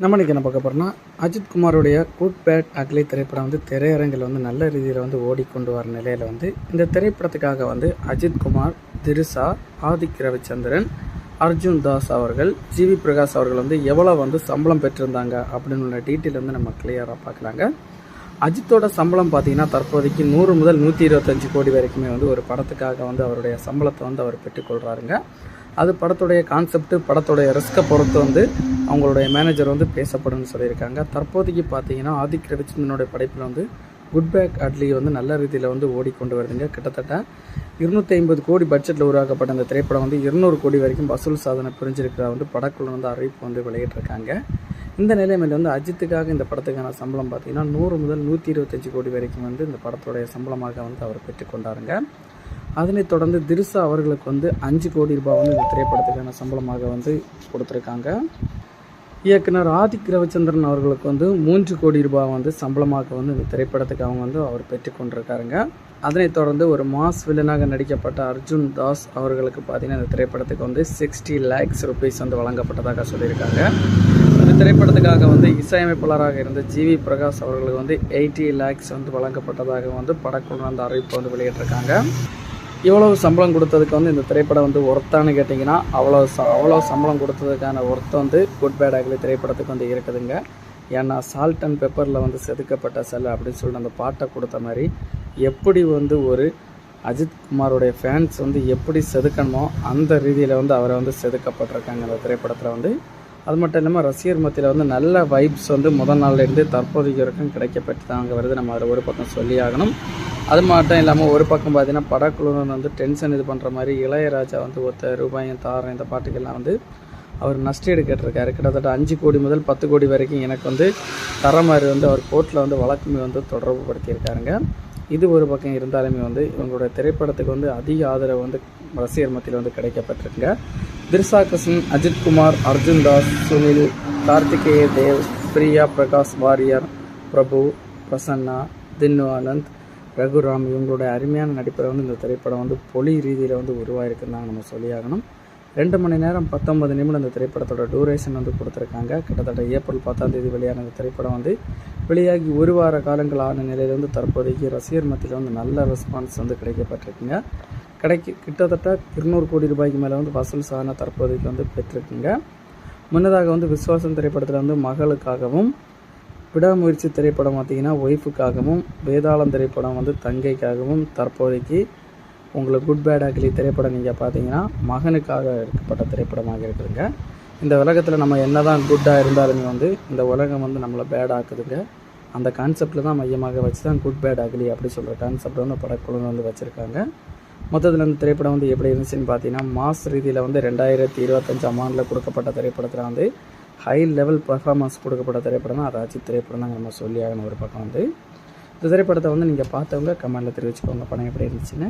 நம்ம இன்றைக்கி என்ன பார்க்க போகிறோம்னா அஜித் குமாருடைய குட் பேட் அக்லி திரைப்படம் வந்து திரையரங்கில் வந்து நல்ல ரீதியில் வந்து ஓடிக்கொண்டு வர நிலையில் வந்து இந்த திரைப்படத்துக்காக வந்து அஜித் குமார் திருசா ஆதிக் ரவிச்சந்திரன் அர்ஜுன் தாஸ் அவர்கள் ஜிவி பிரகாஷ் அவர்கள் வந்து எவ்வளோ வந்து சம்பளம் பெற்றிருந்தாங்க அப்படின்னு உள்ள டீட்டெயில் வந்து நம்ம கிளியராக பார்க்குறாங்க அஜித்தோட சம்பளம் பார்த்தீங்கன்னா தற்போதைக்கு நூறு முதல் நூற்றி இருபத்தஞ்சு கோடி வரைக்குமே வந்து ஒரு படத்துக்காக வந்து அவருடைய சம்பளத்தை வந்து அவர் பெற்றுக்கொள்கிறாருங்க அது படத்துடைய கான்செப்ட் படத்துடைய ரிஸ்க்கை பொறுத்து வந்து அவங்களுடைய மேனேஜர் வந்து பேசப்படும்னு சொல்லியிருக்காங்க. தற்போதைக்கு பார்த்தீங்கன்னா ஆதிக் ரவிச்சந்திரனுடைய படைப்பில் வந்து குட் பேக் அட்லி வந்து நல்ல ரீதியில் வந்து ஓடிக்கொண்டு வருதுங்க. கிட்டத்தட்ட இருநூற்றி ஐம்பது கோடி பட்ஜெட்டில் உருவாக்கப்பட்ட அந்த திரைப்படம் வந்து இருநூறு கோடி வரைக்கும் வசூல் சாதனை புரிஞ்சிருக்கிற வந்து படக்குழு வந்து அறிவிப்பு வந்து வெளியிட்டிருக்காங்க. இந்த நிலைமையில் வந்து அஜித்துக்காக இந்த படத்துக்கான சம்பளம் பார்த்தீங்கன்னா நூறு முதல் நூற்றி இருபத்தஞ்சி கோடி வரைக்கும் வந்து இந்த படத்துடைய சம்பளமாக வந்து அவர் பெற்றுக்கொண்டாருங்க அதனைத் தொடர்ந்து திரிசா அவர்களுக்கு வந்து அஞ்சு கோடி ரூபாய் வந்து இந்த திரைப்படத்துக்கான சம்பளமாக வந்து கொடுத்துருக்காங்க. இயக்குனர் ஆதிக் ரவிச்சந்திரன் அவர்களுக்கு வந்து மூன்று கோடி ரூபாய் வந்து சம்பளமாக வந்து இந்த திரைப்படத்துக்கு அவங்க வந்து அவர் பெற்றுக்கொண்டிருக்காருங்க அதனைத் தொடர்ந்து ஒரு மாஸ் வில்லனாக நடிக்கப்பட்ட அர்ஜுன் தாஸ் அவர்களுக்கு பார்த்தீங்கன்னா இந்த திரைப்படத்துக்கு வந்து சிக்ஸ்டி லேக்ஸ் ருபீஸ் வந்து வழங்கப்பட்டதாக சொல்லியிருக்காங்க. இந்த திரைப்படத்துக்காக வந்து இசையமைப்பாளராக இருந்த ஜிவி பிரகாஷ் அவர்களுக்கு வந்து எயிட்டி லேக்ஸ் வந்து வழங்கப்பட்டதாக வந்து படக்குழு அந்த அறிவிப்பு வந்து வெளியிட்டிருக்காங்க. இவ்வளவு சம்பளம் கொடுத்ததுக்கு வந்து இந்த திரைப்படம் வந்து ஒர்த்தான்னு கேட்டிங்கன்னா அவ்வளோ ச அவ்வளோ சம்பளம் கொடுத்ததுக்கான ஒர்த்து வந்து குட் பேட் அக்லி திரைப்படத்துக்கு வந்து இருக்குதுங்க. ஏன்னா சால்ட் அண்ட் பெப்பரில் வந்து செதுக்கப்பட்ட செல் அப்படின்னு சொல்லிட்டு அந்த பாட்டை கொடுத்த மாதிரி எப்படி வந்து ஒரு அஜித் குமாரோடைய ஃபேன்ஸ் வந்து எப்படி செதுக்கணுமோ அந்த ரீதியில் வந்து அவரை வந்து செதுக்கப்பட்டிருக்காங்க அந்த திரைப்படத்தில் வந்து. அது மட்டும் இல்லாமல் ரசிகர் மத்தியில் வந்து நல்ல வைப்ஸ் வந்து முதல் நாள்லேருந்து தற்போதைக்கு வரைக்கும் கிடைக்கப்பட்டு தான் அங்கே வருது நம்ம அதில் ஒரு பக்கம் சொல்லி ஆகணும். அது மட்டும் இல்லாமல் ஒரு பக்கம் பார்த்தீங்கன்னா படக்குழுவினர் வந்து டென்ஷன் இது பண்ணுற மாதிரி இளையராஜா வந்து ஒத்த ரூபாயும் தாரம் இந்த பாட்டுக்கெல்லாம் வந்து அவர் நஷ்டீடு கேட்டிருக்காரு கிட்டத்தட்ட அஞ்சு கோடி முதல் பத்து கோடி வரைக்கும் எனக்கு வந்து தர மாதிரி வந்து அவர் கோர்ட்டில் வந்து வழக்குமே வந்து தொடர்பு படுத்தியிருக்காருங்க. இது ஒரு பக்கம் இருந்தாலுமே வந்து இவங்களுடைய திரைப்படத்துக்கு வந்து அதிக ஆதரவு வந்து ரசிகர் மத்தியில் வந்து கிடைக்கப்பட்டிருக்குங்க. திரிசா கிருஷ்ணன் அஜித் குமார் அர்ஜுன் தாஸ் சுனில் கார்த்திகேய தேவ் பிரியா பிரகாஷ் வாரியர் பிரபு பிரசன்னா தின்னு ஆனந்த் ரகுராம் இவங்களுடைய அருமையான நடிப்பில் வந்து இந்த திரைப்படம் வந்து பொலி ரீதியில் வந்து உருவாயிருக்குன்னு தான் நம்ம சொல்லியாகணும். ரெண்டு மணி நேரம் பத்தொன்பது நிமிடம் இந்த திரைப்படத்தோட டூரேஷன் வந்து கொடுத்துருக்காங்க. கிட்டத்தட்ட ஏப்ரல் பத்தாம் தேதி வெளியான இந்த திரைப்படம் வந்து வெளியாகி ஒரு வார காலங்கள் ஆன நிலையில் வந்து தற்போதைக்கு ரசிகர் மத்தியில் வந்து நல்ல ரெஸ்பான்ஸ் வந்து கிடைக்கப்பட்டிருக்குங்க. கிடைக்கு கிட்டத்தட்ட இருநூறு கோடி ரூபாய்க்கு மேலே வந்து வசூல் சாதனை தற்போதைக்கு வந்து பெற்றிருக்குங்க. முன்னதாக வந்து விஸ்வாசம் திரைப்படத்தில் வந்து மகளுக்காகவும் விடாமுயற்சி திரைப்படம் பார்த்தீங்கன்னா ஒய்ஃபுக்காகவும் வேதாளம் திரைப்படம் வந்து தங்கைக்காகவும் தற்போதைக்கு உங்களுக்கு குட் பேட் அக்லி திரைப்படம் நீங்கள் பார்த்தீங்கன்னா மகனுக்காக எடுக்கப்பட்ட திரைப்படமாக இருக்குதுங்க. இந்த உலகத்தில் நம்ம என்ன தான் குட்டாக இருந்தாலுமே வந்து இந்த உலகம் வந்து நம்மளை பேட் ஆக்குதுங்க. அந்த கான்செப்டில் தான் மையமாக வச்சு தான் குட் பேட் அக்லி அப்படி சொல்கிற கான்செப்ட் வந்து படக்குழு வந்து வச்சுருக்காங்க. மொத்தத்தில் இந்த திரைப்படம் வந்து எப்படி இருந்துச்சுன்னு பார்த்தீங்கன்னா மாஸ் ரீதியில் வந்து ரெண்டாயிரத்தி இருபத்தஞ்சாம் ஆண்டில் கொடுக்கப்பட்ட திரைப்படத்தில் வந்து ஹை லெவல் பர்ஃபார்மன்ஸ் கொடுக்கப்பட்ட திரைப்படம் தான் அது திரைப்படம் தான் நம்ம சொல்லி ஆகணும் ஒரு பக்கம் வந்து. இந்த திரைப்படத்தை வந்து நீங்கள் பார்த்தவங்க கமெண்டில் தெரிவிச்சுக்கோங்க. படம் எப்படி இருந்துச்சுன்னு.